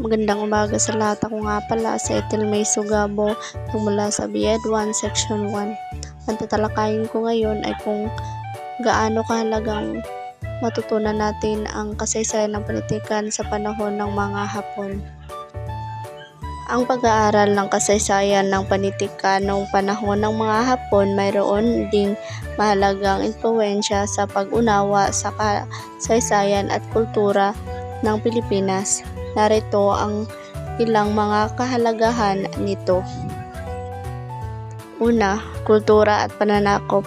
Magandang umaga sa lahat. Ako nga pala si Ethel May Sugabo mula sa BED 1 Section 1. Ang tatalakayin ko ngayon ay kung gaano kahalagang matutunan natin ang kasaysayan ng politikan sa panahon ng mga Hapon. Ang pag-aaral ng kasaysayan ng panitikan noong panahon ng mga Hapon mayroon ding mahalagang impluensya sa pag-unawa sa kasaysayan at kultura ng Pilipinas. Narito ang ilang mga kahalagahan nito. Una, kultura at pananakop.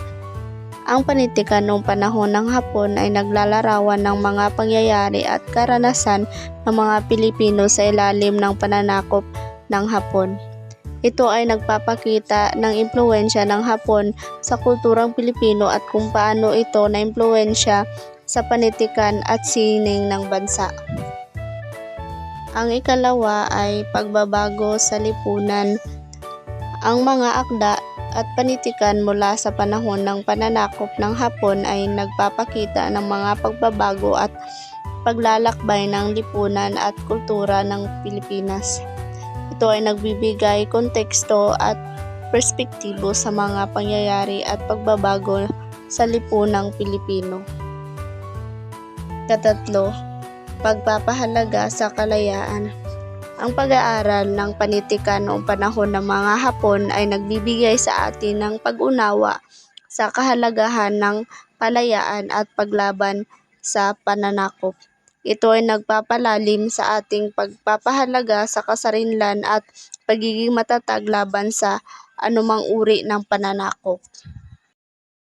Ang panitikan noong panahon ng Hapon ay naglalarawan ng mga pangyayari at karanasan ng mga Pilipino sa ilalim ng pananakop ng Hapon. Ito ay nagpapakita ng impluensya ng Hapon sa kulturang Pilipino at kung paano ito na impluensya sa panitikan at sining ng bansa. Ang ikalawa ay pagbabago sa lipunan. Ang mga akda at panitikan mula sa panahon ng pananakop ng Hapon ay nagpapakita ng mga pagbabago at paglalakbay ng lipunan at kultura ng Pilipinas. Ito ay nagbibigay konteksto at perspektibo sa mga pangyayari at pagbabago sa lipunang Pilipino. Katatlo, pagpapahalaga sa kalayaan. Ang pag-aaral ng panitikan noong panahon ng mga Hapon ay nagbibigay sa atin ng pag-unawa sa kahalagahan ng palayaan at paglaban sa pananakop. Ito ay nagpapalalim sa ating pagpapahalaga sa kasarinlan at pagiging matatag laban sa anumang uri ng pananakop.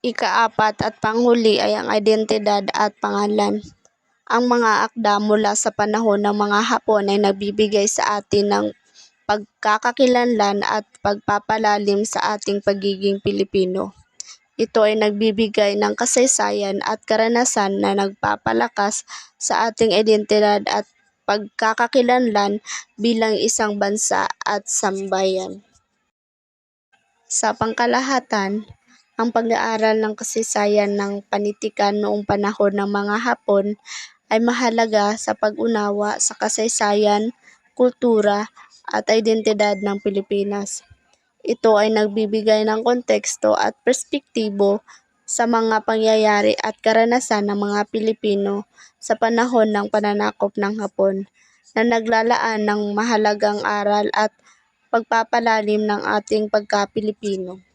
Ikaapat at panghuli ay ang identidad at pangalan. Ang mga akda mula sa panahon ng mga Hapon ay nagbibigay sa atin ng pagkakakilanlan at pagpapalalim sa ating pagiging Pilipino. Ito ay nagbibigay ng kasaysayan at karanasan na nagpapalakas sa ating identidad at pagkakakilanlan bilang isang bansa at sambayan. Sa pangkalahatan, ang pag-aaral ng kasaysayan ng panitikan noong panahon ng mga Hapon ay mahalaga sa pag-unawa sa kasaysayan, kultura at identidad ng Pilipinas. Ito ay nagbibigay ng konteksto at perspektibo sa mga pangyayari at karanasan ng mga Pilipino sa panahon ng pananakop ng Hapon na naglalaan ng mahalagang aral at pagpapalalim ng ating pagka-Pilipino.